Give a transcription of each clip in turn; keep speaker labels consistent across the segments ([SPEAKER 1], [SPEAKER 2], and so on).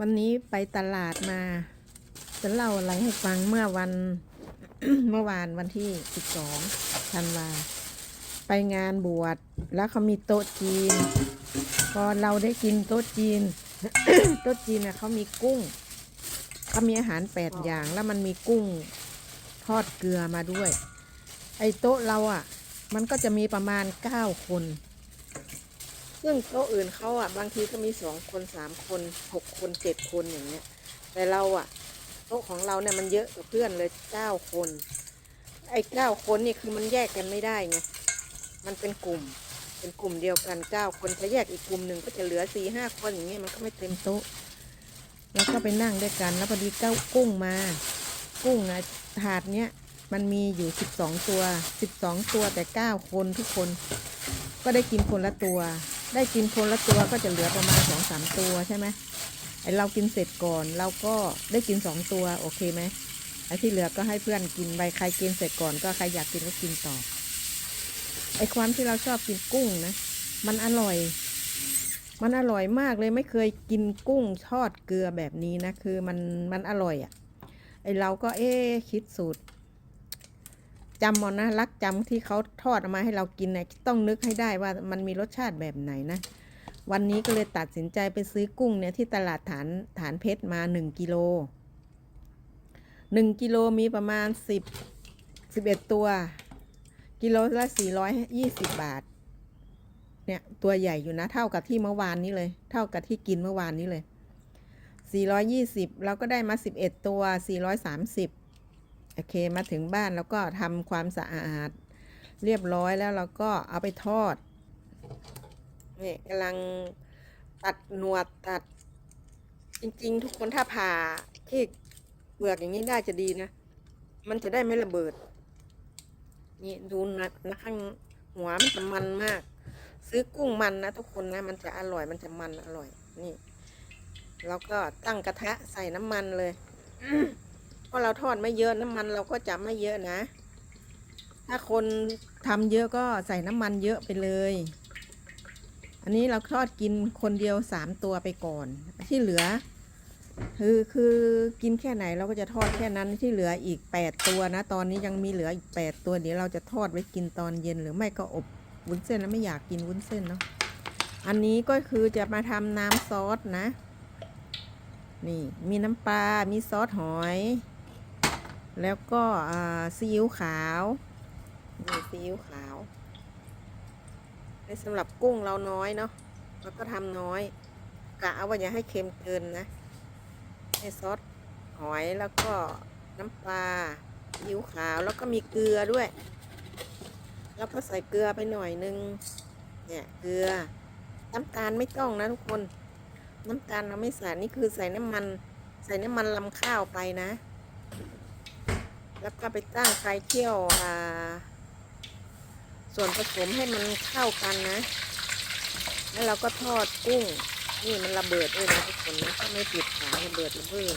[SPEAKER 1] วันนี้ไปตลาดมาจะเล่าอะไรให้ฟังเมื่อวัน เมื่อวานวันที่ 12 ธันวา ไปงานบวชแล้วเขามีโต๊ะจีน พอเราได้กินโต๊ะจีน โต๊ะจีนน่ะเขามีกุ้งเขามีอาหารแปดอย่างแล้วมันมีกุ้งทอดเกลือมาด้วย ไอ้โต๊ะเราอะ มันก็จะมีประมาณเก้าคน ซึ่งโต๊ะอื่นเขาอะบางทีก็มีสองคนสามคนหกคนเจ็ดคนอย่างเงี้ย แต่เราอะ โต๊ะของเราเนี่ยมันเยอะกว่าเพื่อนเลยเก้าคน ไอ้เก้าคนนี่คือมันแยกกันไม่ได้ไงมันเป็นกลุ่ม เป็นกลุ่มเดียวกันเก้าคนถ้าแยกอีกกลุ่มหนึ่งก็จะเหลือสี่ห้าคนอย่างเงี้ยมันก็ไม่เต็มโต๊ะแล้วก็ไปนั่งด้วยกัน แล้วพอดีเก้ากุ้งมา กุ้งอะถาดเนี้ยมันมีอยู่สิบสองตัวสิบสองตัวแต่เก้าคนทุกคน ก็ได้กินคนละตัว ได้กินคนละตัวก็จะเหลือประมาณสองสามตัวใช่ไหมไอเรากินเสร็จก่อนเราก็ได้กินสองตัวโอเคไหมไอที่เหลือก็ให้เพื่อนกินไปใครกินเสร็จก่อนก็ใครอยากกินก็กินต่อไอความที่เราชอบกินกุ้งนะ มันอร่อย มันอร่อยมากเลยไม่เคยกินกุ้งทอดเกลือแบบนี้นะ คือมันมันอร่อยอะ่ะไอเราก็เอ๊คิดสูตร จำเอานะรักจำที่เขาทอดออกมาให้เรากินเนะต้องนึกให้ได้ว่ามันมีรสชาติแบบไหนนะ วันนี้ก็เลยตัดสินใจไปซื้อกุ้งเนี่ยที่ตลาดฐานฐานเพชรมาหนึ่งกิโลหนึ่งกิโลมีประมาณสิบสิบเอ็ดตัว กิโลละสี่ร้อยยี่สิบบาท เนี่ย ตัวใหญ่อยู่นะ เท่ากับที่เมื่อวานนี้เลย เท่ากับที่กินเมื่อวานนี้เลย 420 เราก็ได้มา 11 ตัว 430 โอเคมาถึงบ้านแล้วก็ทำความสะอาด เรียบร้อยแล้วเราก็เอาไปทอดนี่กำลังตัดหนวดตัด จริง ๆ ทุกคนถ้าผ่าที่เปลือกอย่างนี้ได้จะดีนะ มันจะได้ไม่ระเบิด นี่ดูนะนะข้างหัวมันจะมันมาก ซื้อกุ้งมันนะทุกคนนะ มันจะอร่อยมันจะมันอร่อย นี่ แล้วก็ตั้งกระทะใส่น้ำมันเลย ราะเราทอดไม่เยอะน้ำมันเราก็จะไม่เยอะนะ ถ้าคนทำเยอะก็ใส่น้ำมันเยอะไปเลย อันนี้เราทอดกินคนเดียวสามตัวไปก่อน ที่เหลือ คือคือกินแค่ไหนเราก็จะทอดแค่นั้นที่เหลืออีกแปดตัวนะ ตอนนี้ยังมีเหลืออีกแปดตัวเดี๋ยวเราจะทอดไว้กินตอนเย็นหรือไม่ก็อบวุ้นเส้นแล้วไม่อยากกินวุ้นเส้นเนาะอันนี้ก็คือจะมาทำน้ำซอสนะ นี่ มีน้ำปลา มีซอสหอย แล้วก็ซีอิ๊วขาวนี่ซีอิ๊วขาวในสำหรับกุ้งเราน้อยเนาะเราก็ทำน้อย กะเอาว่าอย่าให้เค็มเกินนะให้ซอสหอยแล้วก็น้ำปลาซีอิ๊วขาวแล้วก็มีเกลือด้วย แล้วก็ใส่เกลือไปหน่อยนึง เนี่ยเกลือ น้ำตาลไม่ต้องนะทุกคน น้ำตาลเราไม่ใส่นี่คือใส่น้ำมัน ใส่น้ำมันลำข้าวไปนะ แล้วก็ไปตั้งไฟเคี่ยวอ่าส่วนผสมให้มันเข้ากันนะ แล้วเราก็ทอดกุ้ง นี่มันระเบิดด้วยนะทุกคนนะถ้าไม่ปิดฝาระเบิดระเบิด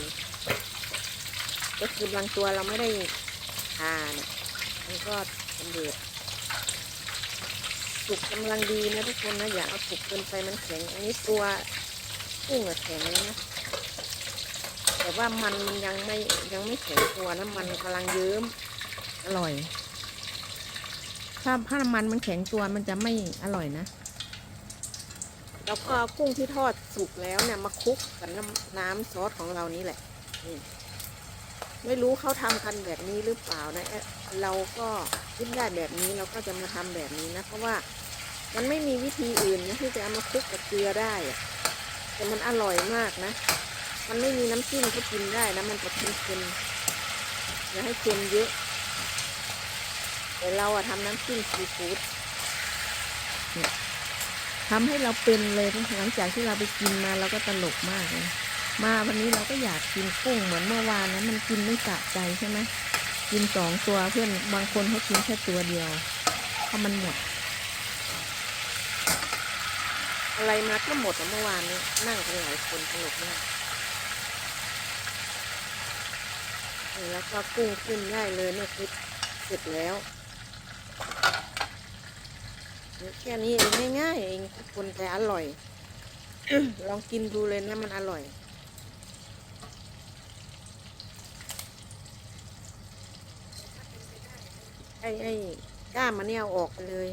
[SPEAKER 1] ก็คือบางตัวเราไม่ได้ทาเนี่ยมันก็ระเบิดสุกกำลังดีนะทุกคนนะอย่าเอาสุกเกินไปมันแข็ง อันนี้ตัวกุ้งอะแข็งนะ แต่ว่ามันมันยังไม่ยังไม่แข็งตัวนะมันกำลังเยิ้มอร่อย ถ้าถ้าน้ำมันมันแข็งตัวมันจะไม่อร่อยนะ แล้วก็กุ้งที่ทอดสุกแล้วเนี่ยมาคลุกกับน้ำน้ำซอสของเรานี่แหละนี่ไม่รู้เขาทำกันแบบนี้หรือเปล่านะเอ๊ะเราก็คิดได้แบบนี้เราก็จะมาทำแบบนี้นะเพราะว่ามันไม่มีวิธีอื่นนะที่จะเอามาคลุกกับเกลือได้อะแต่มันอร่อยมากนะ มันไม่มีน้ำจิ้มก็กินได้นะมันจะเค็มๆอย่าให้เค็มเยอะ แต่เราอะทำน้ำจิ้มซีฟู้ดเนี่ยทำให้เราเป็นเลยหลังจากที่เราไปกินมาเราก็ตลกมากเลยมาวันนี้เราก็อยากกินกุ้งเหมือนเมื่อวานนะมันกินไม่สะใจใช่ไหมกินสองตัวเพื่อนบางคนเขากินแค่ตัวเดียวเพราะมันหมด อะไรมาก็หมดอะเมื่อวานนี้นั่งกันหลายคนตลกมาก แล้วก็กุ้งขึ้นได้เลยแม่คิดเสร็จแล้วแค่นี้เองง่ายๆเองทุกคนแต่อร่อย ลองกินดูเลยนะมันอร่อยไอ้ไอ้กล้ามมัเนี่ยเอาออกไปเลย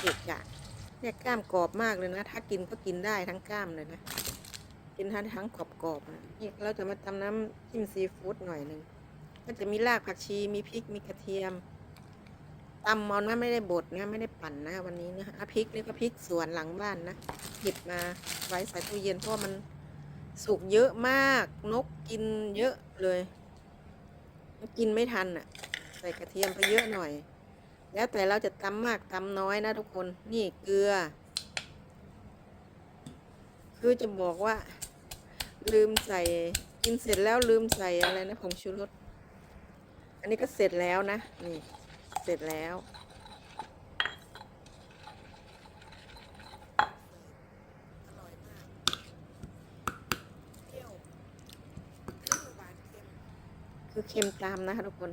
[SPEAKER 1] เก็บอะเนี่ยกล้ามกรอบมากเลยนะ ถ้ากินก็กินได้ทั้งกล้ามเลยนะ กินทั้งทั้งกรอบๆนะเราจะมาทำน้ำจิ้มซีฟู้ดหน่อยหนึ่ง ก็จะมีรากผักชี มีพริก มีกระเทียมตำเอานะไม่ได้บดนะ ไม่ได้ปั่นนะ วันนี้นะพริกนี่ก็พริกสวนหลังบ้านนะ หยิบมาไว้ใส่ตู้เย็นเพราะมันสุกเยอะมาก นกกินเยอะเลย กินไม่ทันอะ ใส่กระเทียมไปเยอะหน่อย แล้วแต่เราจะตำมากตำน้อยนะทุกคน นี่เกลือ คือจะบอกว่า ลืมใส่กินเสร็จแล้วลืมใส่อะไรนะผงชูรส อันนี้ก็เสร็จแล้วนะ นี่ เสร็จแล้ว คือเค็มตามนะคะทุกคน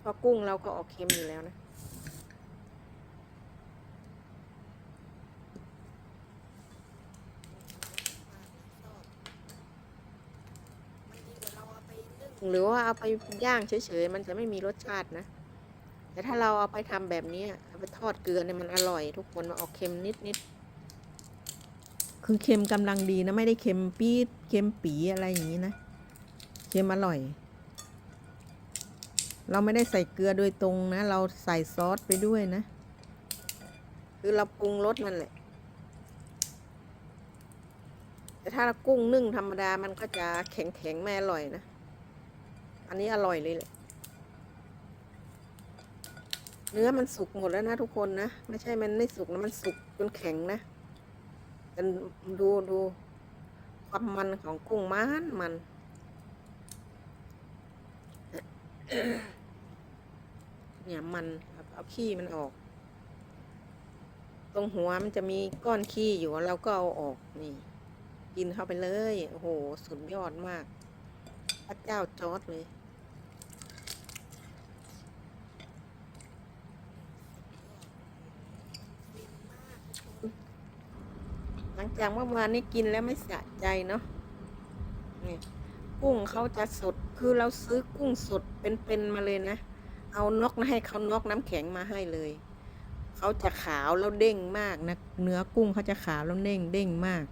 [SPEAKER 1] เพราะกุ้งเราก็ออกเค็มอยู่แล้วนะ หรือว่าเอาไปย่างเฉยๆมันจะไม่มีรสชาตินะ แต่ถ้าเราเอาไปทำแบบนี้เอาไปทอดเกลือเนี่ยมันอร่อย ทุกคนมันออกเค็มนิดๆคือเค็มกำลังดีนะไม่ได้เค็มปี๊ดเค็มปีอะไรอย่างนี้นะเค็มอร่อย เราไม่ได้ใส่เกลือโดยตรงนะ เราใส่ซอสไปด้วยนะ คือเราปรุงรสมันแหละแต่ถ้าเรากุ้งนึ่งธรรมดามันก็จะแข็งๆไม่อร่อยนะ อันนี้อร่อยเลยแหละ เนื้อมันสุกหมดแล้วนะทุกคนนะ ไม่ใช่มันไม่สุกนะมันสุกจนแข็งนะแต่ดูดูความมันของกุ้งมันมันเนี่ยมันเอาขี้มันออก ตรงหัวมันจะมีก้อนขี้อยู่เราก็เอาออกนี่ กินเข้าไปเลย โอ้โห สุดยอดมาก พระเจ้าจอดเลย ลังจากเมื่อวานนี้กินแล้วไม่สะใจเนาะนี่กุ้งเขาจะสด คือเราซื้อกุ้งสดเป็นๆมาเลยนะ เอานกนะให้เขานกน้ำแข็งมาให้เลย เขาจะขาวแล้วเด้งมากนะ เนื้อกุ้งเขาจะขาวแล้วเด้งเด้งมาก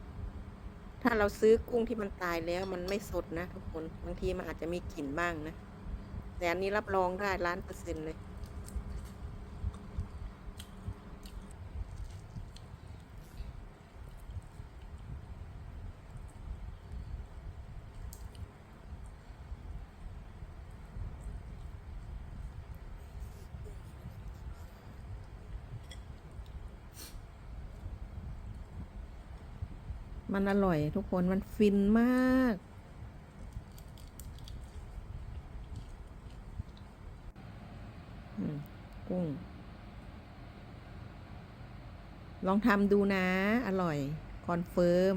[SPEAKER 1] ถ้าเราซื้อกุ้งที่มันตายแล้วมันไม่สดนะทุกคน บางทีมันอาจจะมีกลิ่นบ้างนะ แต่อันนี้รับรองได้ล้านเปอร์เซ็นต์เลย มันอร่อยทุกคนมันฟินมากอืมกุ้ง ลองทำดูนะ อร่อย คอนเฟิร์ม